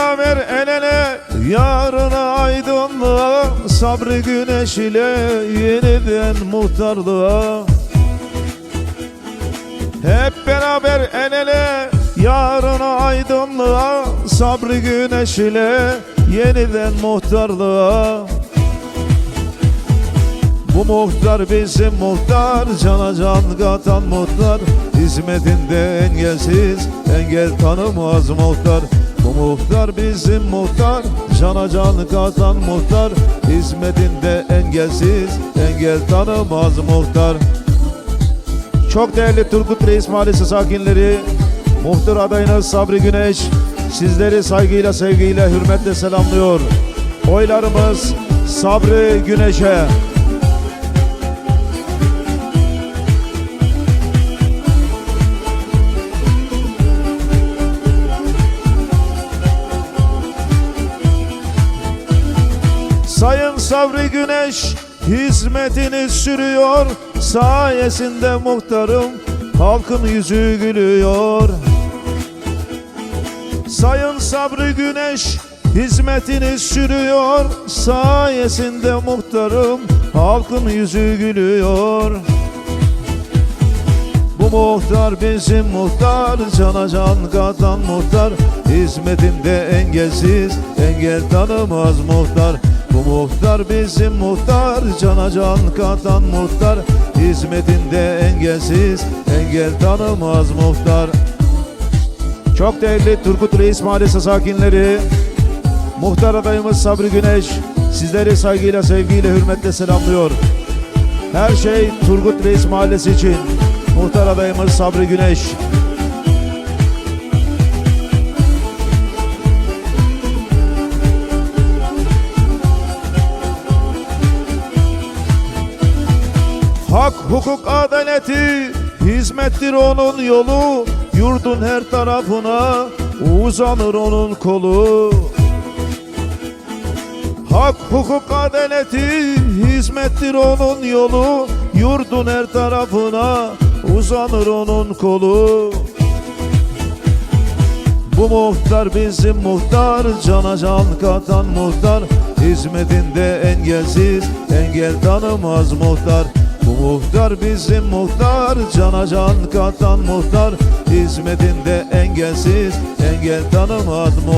beraber el ele Yarına aydınlığa Sabrı güneş ile yeniden muhtarlığa. Hep beraber el ele Yarına aydınlığa Sabrı güneş ile yeniden muhtarlığa. Bu muhtar bizim muhtar Cana can katan muhtar. Hizmetinde engelsiz Engel tanımaz muhtar. Muhtar bizim muhtar Cana can katan muhtar. Hizmetinde engelsiz Engel tanımaz muhtar. Çok değerli Turgut Reis Mahallesi sakinleri Muhtar adayınız Sabri Güneş Sizleri saygıyla sevgiyle hürmetle selamlıyor. Oylarımız Sabri Güneş'e Sayın Sabri Güneş hizmetini sürüyor. Sayesinde muhtarım halkın yüzü gülüyor. Sayın Sabri Güneş hizmetini sürüyor. Sayesinde muhtarım halkın yüzü gülüyor. Bu muhtar bizim muhtar Cana can katan muhtar. Hizmetinde engelsiz Engel tanımaz muhtar Muhtar bizim muhtar Cana can katan muhtar Hizmetinde engelsiz Engel tanımaz muhtar Çok değerli Turgut Reis Mahallesi sakinleri Muhtar adayımız Sabri Güneş Sizleri saygıyla, sevgiyle, hürmetle selamlıyor her şey Turgut Reis Mahallesi için. Muhtar adayımız Sabri Güneş. Hak, hukuk, adaleti hizmettir onun yolu. Yurdun her tarafına uzanır onun kolu. Hak, hukuk, adaleti hizmettir onun yolu Yurdun her tarafına uzanır onun kolu Bu muhtar bizim muhtar Cana can katan muhtar Hizmetinde engelsiz Engel tanımaz muhtar muhtar bizim muhtar Cana can katan muhtar. Hizmetinde engelsiz Engel tanımaz muhtar